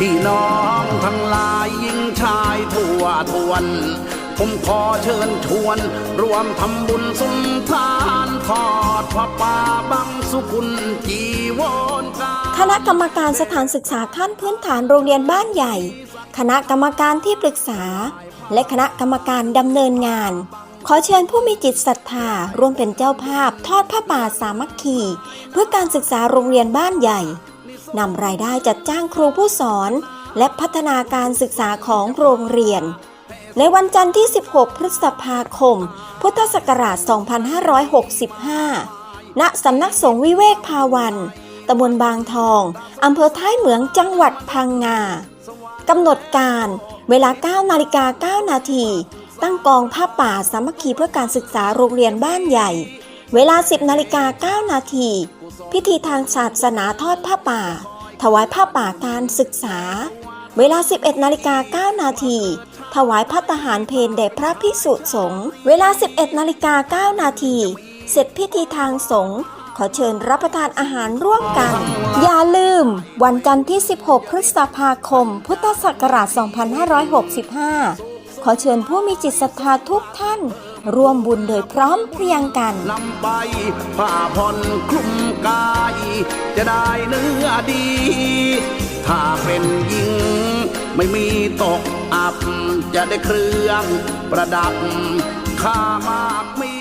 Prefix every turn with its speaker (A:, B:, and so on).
A: พี่น้องทั้งหลายยิงชายทั่วทวน ผมขอเชิญชวน รวมทำบุญสุนทานทอดพระป่าบังสุกุลจีวรกา
B: คณะกรรมการสถานศึกษาขั้นพื้นฐานโรงเรียนบ้านใหญ่ คณะกรรมการที่ปรึกษา และคณะกรรมการดำเนินงาน ขอเชิญผู้มีจิตศรัทธาร่วมเป็นเจ้าภาพทอดผ้าป่าสามัคคี เพื่อการศึกษาโรงเรียนบ้านใหญ่ นำรายได้จัดจ้างครูผู้สอน และพัฒนาการศึกษาของโรงเรียน ในวันจันทร์ที่ 16 พฤษภาคม พุทธศักราช 2565 ณ สำนักสงฆ์วิเวกภาวันตำบลบางทอง อำเภอท้ายเหมืองจังหวัดพังงากำหนดการเวลา 9 นาฬิกา 9 นาที ตั้งกองผ้าป่าสามัคคีเพื่อการศึกษาโรงเรียนบ้านใหญ่ เวลา 10นาฬิกา9นาทีพิธีทางศาสนาทอดผ้าป่า ถวายผ้าป่าการศึกษา เวลา 11นาฬิกา9นาทีถวายพัตหารเพนแด่พระภิกษุสงฆ์เวลา 11นาฬิกา9นาทีเสร็จพิธีทางสงฆ์ขอเชิญรับประทานอาหารร่วมกัน อย่าลืม วันจันทร์ที่ 16 พฤษภาคม พุทธศักราช 2565 ขอเชิญผู้มีจิตศรัทธาทุกท่าน ร่วมบุญโดยพร้อมเพรียงกัน
A: นำใบผ้าผ่อนคลุมกาย จะได้เนื้อดี ถ้าเป็นหญิง ไม่มีตกอับ จะได้เครื่องประดับข้ามากมี